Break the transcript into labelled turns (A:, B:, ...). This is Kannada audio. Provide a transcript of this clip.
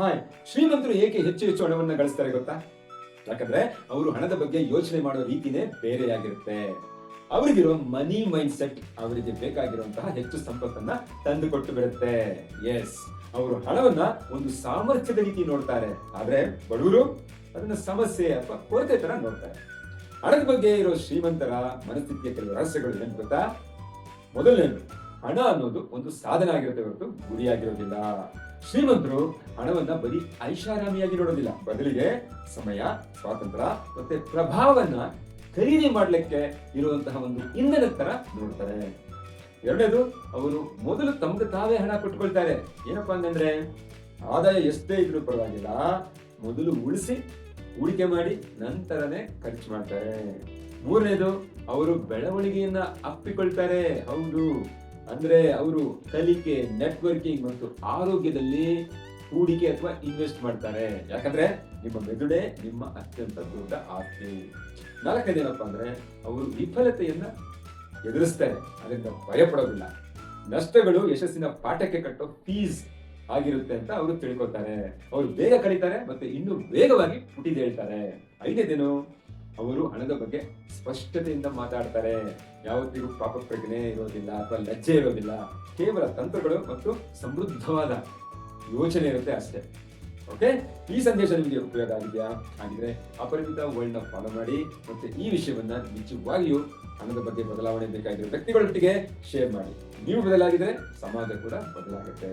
A: ಹಾಯ್, ಶ್ರೀಮಂತರು ಏಕೆ ಹೆಚ್ಚು ಹೆಚ್ಚು ಹಣವನ್ನು ಗಳಿಸ್ತಾರೆ ಗೊತ್ತಾ? ಯಾಕಂದ್ರೆ ಅವರು ಹಣದ ಬಗ್ಗೆ ಯೋಚನೆ ಮಾಡೋ ರೀತಿನೇ ಬೇರೆಯಾಗಿರುತ್ತೆ. ಅವರಿಗಿರೋ ಮನಿ ಮೈಂಡ್ ಸೆಟ್ ಅವರಿಗೆ ಬೇಕಾಗಿರುವಂತಹ ಹೆಚ್ಚು ಸಂಪತ್ತನ್ನ ತಂದು ಕೊಟ್ಟು ಬಿಡುತ್ತೆ. ಎಸ್ ಅವರು ಹಣವನ್ನ ಒಂದು ಸಾಮರ್ಥ್ಯದ ರೀತಿ ನೋಡ್ತಾರೆ. ಆದ್ರೆ ಬಡವರು ಅದನ್ನ ಸಮಸ್ಯೆ ಅಥವಾ ಕೊರತೆ ತರ ನೋಡ್ತಾರೆ. ಹಣದ ಬಗ್ಗೆ ಇರೋ ಶ್ರೀಮಂತರ ಮನಸ್ಥಿತಿಯ ಕೆಲವು ರಹಸ್ಯಗಳು ಏನ್ ಗೊತ್ತಾ? ಮೊದಲನೇದು, ಹಣ ಅನ್ನೋದು ಒಂದು ಸಾಧನ ಆಗಿರುತ್ತೆ ಹೊರತು ಗುರಿಯಾಗಿರೋದಿಲ್ಲ. ಶ್ರೀಮಂತರು ಹಣವನ್ನ ಬರೀ ಐಷಾರಾಮಿಯಾಗಿ ನೋಡೋದಿಲ್ಲ. ಬದಲಿಗೆ ಸಮಯ, ಸ್ವಾತಂತ್ರ್ಯ ಮತ್ತೆ ಪ್ರಭಾವವನ್ನ ಖರೀದಿ ಮಾಡಲಿಕ್ಕೆ ಇರುವಂತಹ ಒಂದು ಇಂಧನ ತರ ನೋಡ್ತಾರೆ. ಎರಡನೇದು, ಅವರು ಮೊದಲು ತಮ್ಗೆ ತಾವೇ ಹಣ ಕೊಟ್ಕೊಳ್ತಾರೆ ಏನಪ್ಪಾ ಅಂತಂದ್ರೆ, ಆದಾಯ ಎಷ್ಟೇ ಇದ್ರೂ ಪರವಾಗಿಲ್ಲ, ಮೊದಲು ಉಳಿಸಿ, ಹೂಡಿಕೆ ಮಾಡಿ, ನಂತರನೇ ಖರ್ಚು ಮಾಡ್ತಾರೆ. ಮೂರನೇದು, ಅವರು ಬೆಳವಣಿಗೆಯನ್ನ ಅಪ್ಪಿಕೊಳ್ತಾರೆ. ಹೌದು. ಅಂದ್ರೆ ಅವರು ಕಲಿಕೆ ನೆಟ್ವರ್ಕಿಂಗ್ ಮತ್ತು ಆರೋಗ್ಯದಲ್ಲಿ ಹೂಡಿಕೆ ಅಥವಾ ಇನ್ವೆಸ್ಟ್ ಮಾಡ್ತಾರೆ. ಯಾಕಂದ್ರೆ ನಿಮ್ಮ ಮೆದುಳೇ ನಿಮ್ಮ ಅತ್ಯಂತ ದೊಡ್ಡ ಆಸ್ತಿ. ನಾಲ್ಕನೇನಪ್ಪ ಅಂದ್ರೆ ಅವರು ವಿಫಲತೆಯನ್ನ ಎದುರಿಸ್ತಾರೆ. ಅದರಿಂದ ಭಯಪಡೋದಿಲ್ಲ ನಷ್ಟಗಳು ಯಶಸ್ಸಿನ ಪಾಠಕ್ಕೆ ಕಟ್ಟೋ ಫೀಸ್ ಆಗಿರುತ್ತೆ ಅಂತ ಅವರು ತಿಳ್ಕೊತಾರೆ ಅವರು ಬೇಗ ಕಲಿತಾರೆ ಮತ್ತೆ ಇನ್ನೂ ವೇಗವಾಗಿ ಪುಟಿದೇಳ್ತಾರೆ. ಐದನೇದೇನು? ಅವರು ಹಣದ ಬಗ್ಗೆ ಸ್ಪಷ್ಟತೆಯಿಂದ ಮಾತಾಡ್ತಾರೆ. ಯಾವತ್ತಿಗೂ ಪಾಪ ಪ್ರಜ್ಞೆ ಇರೋದಿಲ್ಲ ಅಥವಾ ಲಜ್ಜೆ ಇರೋದಿಲ್ಲ. ಕೇವಲ ತಂತ್ರಗಳು ಮತ್ತು ಸಮೃದ್ಧವಾದ ಯೋಚನೆ ಇರುತ್ತೆ ಅಷ್ಟೇ. ಓಕೆ ಈ ಸಂದೇಶ ನಿಮಗೆ ಉಪಯೋಗ ಆಗಿದೆಯಾ? ಹಾಗಿದ್ರೆ ಅಪರಿಮಿತ ವರ್ಲ್ಡ್ನ ಫಾಲೋ ಮಾಡಿ ಮತ್ತೆ ಈ ವಿಷಯವನ್ನ ನಿಜವಾಗಿಯೂ ಹಣದ ಬಗ್ಗೆ ಬದಲಾವಣೆ ಬೇಕಾಗಿರೋ ವ್ಯಕ್ತಿಗಳೊಟ್ಟಿಗೆ ಶೇರ್ ಮಾಡಿ. ನೀವು ಬದಲಾಗಿದ್ರೆ ಸಮಾಜ ಕೂಡ ಬದಲಾಗುತ್ತೆ.